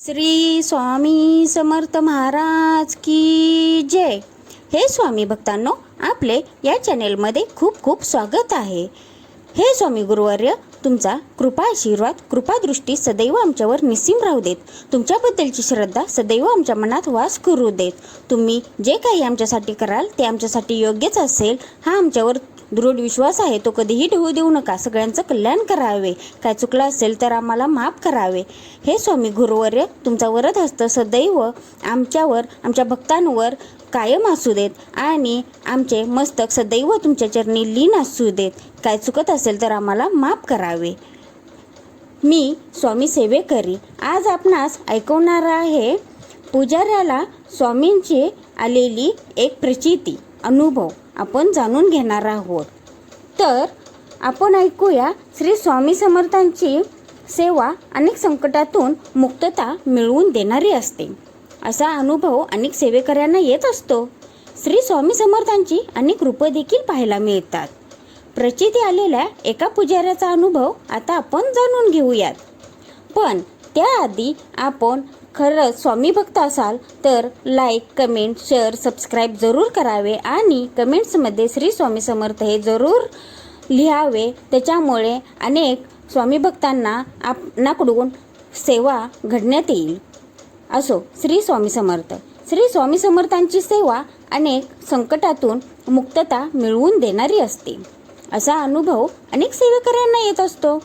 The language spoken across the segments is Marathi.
श्री स्वामी समर्थ महाराज की जय. हे स्वामी भक्तांनो आपले या चॅनेलमध्ये खूप खूप स्वागत आहे. हे स्वामी गुरुवर्य तुमचा कृपा आशीर्वाद कृपादृष्टी सदैव आमच्यावर निसीम राहू देत. तुमच्याबद्दलची श्रद्धा सदैव आमच्या मनात वास करू देत. तुम्ही जे काही आमच्यासाठी कराल ते आमच्यासाठी योग्यच असेल हा आमच्यावर दृढ विश्वास आहे तो कधीही ढवू देऊ नका. सगळ्यांचं कल्याण करावे. काय चुकलं असेल तर आम्हाला माफ करावे. हे स्वामी गुरुवर्य तुमचा वरद हस्त सदैव आमच्यावर आमच्या भक्तांवर कायम असू देत आणि आमचे मस्तक सदैव तुमच्या चरणी लीन असू देत. काय चुकत असेल तर आम्हाला माफ करावे. मी स्वामी सेवेकरी. आज आपणास ऐकवणार आहे पुजाऱ्याला स्वामींची आलेली एक प्रचिती. अनुभव आपण जाणून घेणार आहोत. तर आपण ऐकूया श्री स्वामी समर्थांची सेवा अनेक संकटातून मुक्तता मिळवून देणारी असते. असा अनुभव अनेक सेवेकऱ्यांना येत असतो. श्री स्वामी समर्थांची अनेक रूपं देखील पाहायला मिळतात. प्रचिती आलेल्या एका पुजाऱ्याचा अनुभव आता आपण जाणून घेऊयात. पण त्याआधी आपण खरंच स्वामी भक्त असाल तर लाईक कमेंट शेअर सबस्क्राईब जरूर करावे आणि कमेंट्समध्ये श्री स्वामी समर्थ हे जरूर लिहावे. त्याच्यामुळे अनेक स्वामी भक्तांना आपणाकडून सेवा घडण्यात येईल. असो श्री स्वामी समर्थ. श्री स्वामी समर्थांची सेवा अनेक संकटातून मुक्तता मिळवून देणारी असते. असा अनुभव अनेक सेवेकऱ्यांना येत असतो.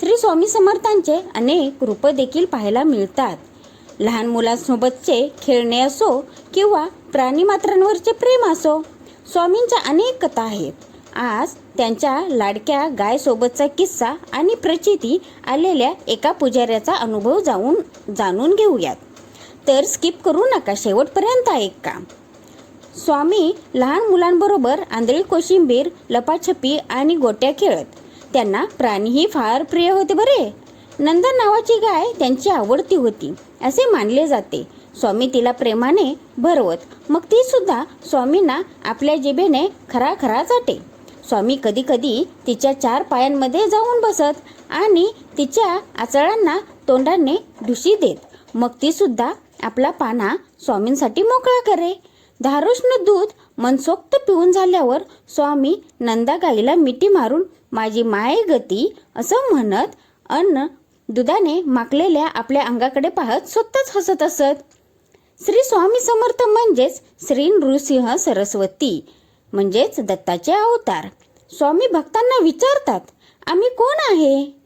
श्री स्वामी समर्थांचे अनेक रूपं देखील पाहायला मिळतात. लहान मुलांसोबतचे खेळणे असो किंवा प्राणीमात्रांवरचे प्रेम असो स्वामींच्या अनेक कथा आहेत. आज त्यांच्या लाडक्या गायसोबतचा किस्सा आणि प्रचिती आलेल्या एका पुजाऱ्याचा अनुभव जाऊन जाणून घेऊयात. तर स्किप करू नका शेवटपर्यंत ऐका. स्वामी लहान मुलांबरोबर आंधळी कोशिंबीर लपाछपी आणि गोट्या खेळत. त्यांना प्राणीही फार प्रिय होते बरे. नंदन नावाची गाय त्यांची आवडती होती. असे मानले जाते. स्वामी तिला प्रेमाने भरवत मग ती सुद्धा स्वामींना आपल्या जिभेने खरा खरा चाटे स्वामी कधी कधी तिच्या चार पायांमध्ये जाऊन बसत आणि तिच्या आचळांना तोंडाने ढुशी देत मग ती सुद्धा आपला पाना स्वामींसाठी मोकळा करे. धारुष्ण दूध मनसोक्त पिऊन झाल्यावर स्वामी नंदा गाईला मिठी मारून माझी माय गती असं म्हणत अन्न दुधाने माकलेल्या आपल्या अंगाकडे पाहत स्वतःच हसत असत. श्री स्वामी समर्थ म्हणजेच श्री नृसिंह सरस्वती म्हणजेच दत्ताचे अवतार. स्वामी भक्तांना विचारतात आम्ही कोण आहे?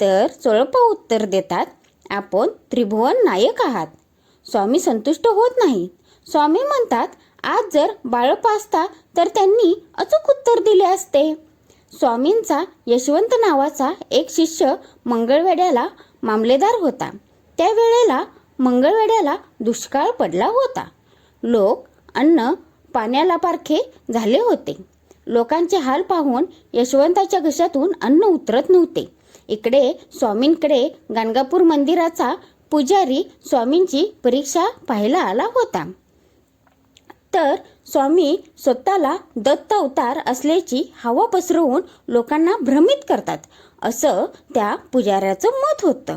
तर चोळपा उत्तर देतात आपण त्रिभुवन नायक आहात. स्वामी संतुष्ट होत नाही. स्वामी म्हणतात आज जर बाळप असता तर त्यांनी अचूक उत्तर दिले असते. स्वामींचा यशवंत नावाचा एक शिष्य मंगळवेड्याला मामलेदार होता. त्यावेळेला मंगळवेड्याला दुष्काळ पडला होता. लोक अन्न पाण्याला पारखे झाले होते. लोकांचे हाल पाहून यशवंताच्या घशातून अन्न उतरत नव्हते. इकडे स्वामींकडे गाणगापूर मंदिराचा पुजारी स्वामींची परीक्षा पाहायला आला होता. तर स्वामी स्वतःला दत्त अवतार असल्याची हवा पसरवून लोकांना भ्रमित करतात. असं त्या पुजाऱ्याचं मत होतं.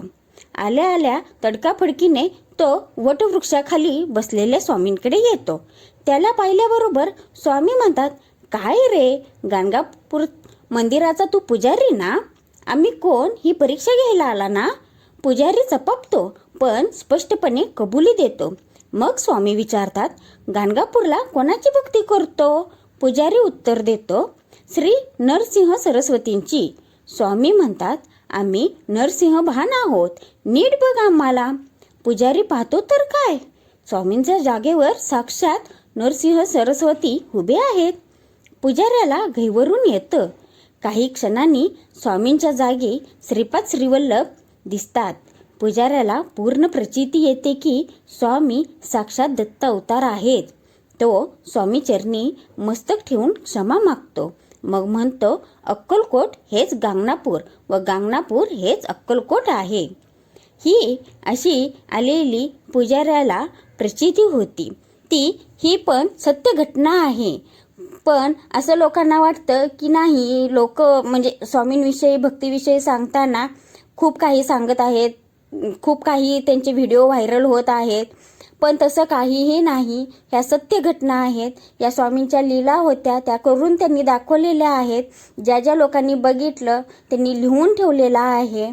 आल्या आल्या तडकाफडकीने तो वटवृक्षाखाली बसलेल्या स्वामींकडे येतो. त्याला पाहिल्याबरोबर स्वामी म्हणतात काय रे गाणगापूर मंदिराचा तू पुजारी ना? आम्ही कोण? ही परीक्षा घ्यायला आला ना? पुजारी चपापतो पण स्पष्टपणे कबुली देतो. मग स्वामी विचारतात गाणगापूरला कोणाची भक्ती करतो? पुजारी उत्तर देतो श्री नरसिंह सरस्वतींची. स्वामी म्हणतात आम्ही नरसिंह भान आहोत नीट बघ आम्हाला. पुजारी पाहतो तर काय? स्वामींच्या जागेवर साक्षात नरसिंह सरस्वती उभे आहेत. पुजाऱ्याला घैवरून येतं. काही क्षणांनी स्वामींच्या जागी श्रीपाद श्रीवल्लभ दिसतात. पुजाऱ्याला पूर्ण प्रचिती येते की स्वामी साक्षात दत्त अवतार आहेत. तो स्वामी चरणी मस्तक ठेवून क्षमा मागतो. मग म्हणतो अक्कलकोट हेच गांगणापूर व गांगणापूर हेच अक्कलकोट आहे. ही अशी आलेली पुजाऱ्याला प्रचिती होती. ती ही पण सत्य घटना आहे. पण असं लोकांना वाटतं की नाही लोक म्हणजे स्वामींविषयी भक्तीविषयी सांगताना खूप काही सांगत आहेत. खूप काही त्यांचे व्हिडिओ व्हायरल होत आहेत. पण तसं काहीही नाही. ह्या सत्य घटना आहेत. या स्वामींच्या लीला होत्या. त्या करून त्यांनी दाखवलेल्या आहेत. ज्या ज्या लोकांनी बघितलं त्यांनी लिहून ठेवलेलं आहे.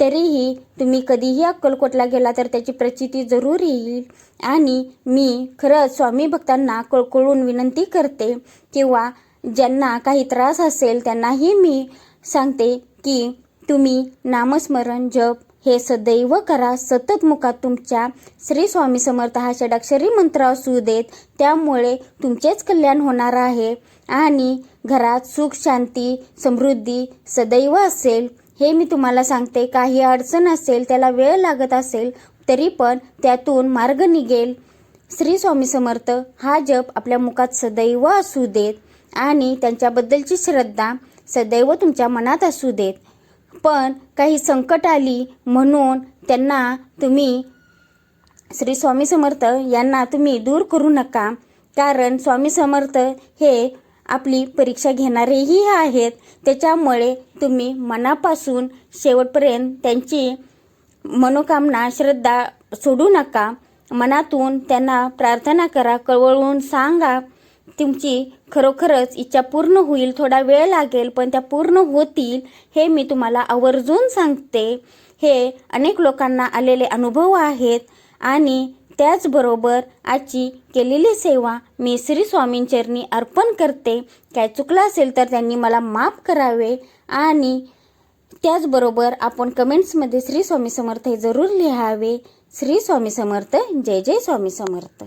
तरीही तुम्ही कधीही अक्कलकोटला गेला तर त्याची प्रचिती जरूर येईल. आणि मी खरंच स्वामी भक्तांना कळकळून विनंती करते किंवा ज्यांना काही त्रास असेल त्यांनाही मी सांगते की तुम्ही नामस्मरण जप हे सदैव करा. सतत मुखात तुमच्या श्री स्वामी समर्थ हा षडाक्षरी मंत्र असू देत त्यामुळे तुमचेच कल्याण होणार आहे. आणि घरात सुख शांती समृद्धी सदैव असेल. हे मी तुम्हाला सांगते. काही अडचण असेल त्याला वेळ लागत असेल तरी पण त्यातून मार्ग निघेल. श्री स्वामी समर्थ हा जप आपल्या मुखात सदैव असू देत आणि त्यांच्याबद्दलची श्रद्धा सदैव तुमच्या मनात असू देत. पण काही संकट आली म्हणून त्यांना तुम्ही श्री स्वामी समर्थ यांना तुम्ही दूर करू नका. कारण स्वामी समर्थ हे आपली परीक्षा घेणारेही आहेत. त्याच्यामुळे तुम्ही मनापासून शेवटपर्यंत त्यांची मनोकामना श्रद्धा सोडू नका. मनातून त्यांना प्रार्थना करा कळवळून सांगा. तुमची खरोखरच इच्छा पूर्ण होईल थोडा वेळ लागेल पण त्या पूर्ण होतील हे मी तुम्हाला आवर्जून सांगते. हे अनेक लोकांना आलेले अनुभव आहेत आणि त्याचबरोबर आजची केलेली सेवा मी श्री स्वामींचरणी अर्पण करते. काय चुकलं असेल तर त्यांनी मला माफ करावे आणि त्याचबरोबर आपण कमेंट्समध्ये श्री स्वामी समर्थ हे जरूर लिहावे. श्री स्वामी समर्थ जय जय स्वामी समर्थ.